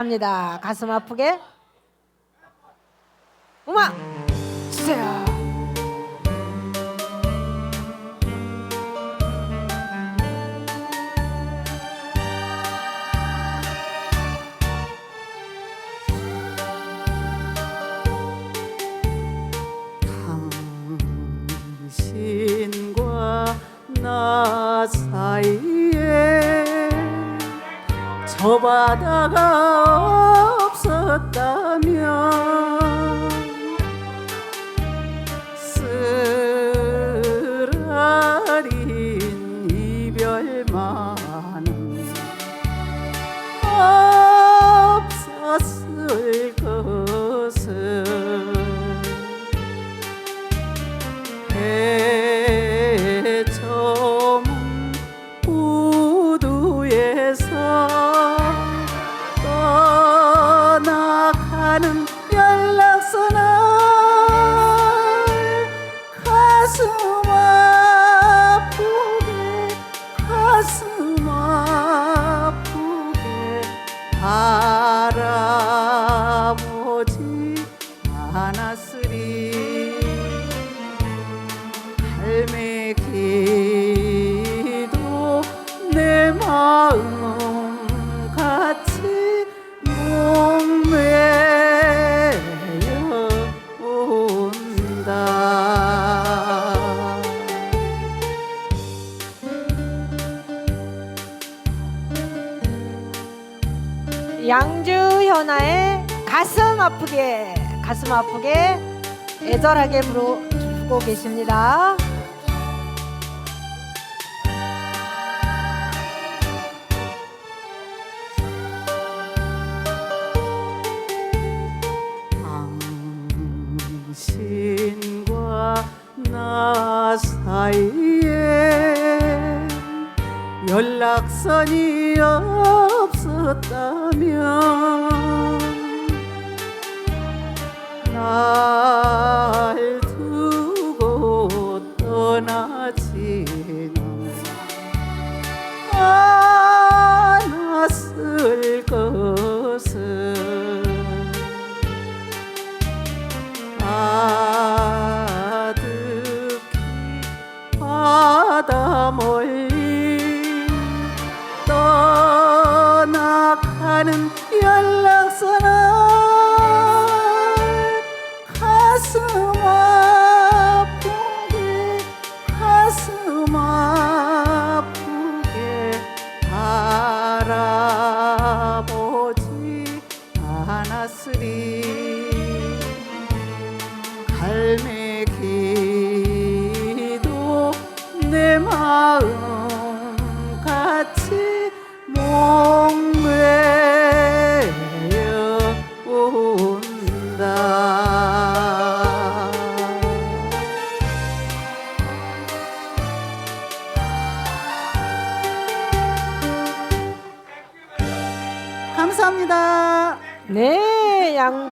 합니다. 가슴 아프게 음악 주세요. 당신과 나 사이에 저 바다가 없었다면 가슴 아프게 가슴 아프게 바라보지 않았으리. 할매 기도 내 마음 양주 현아의 가슴 아프게 가슴 아프게 애절하게 부르고 계십니다. 사이에 연락선이 없 었다면 날 가 감사합니다. 네, 양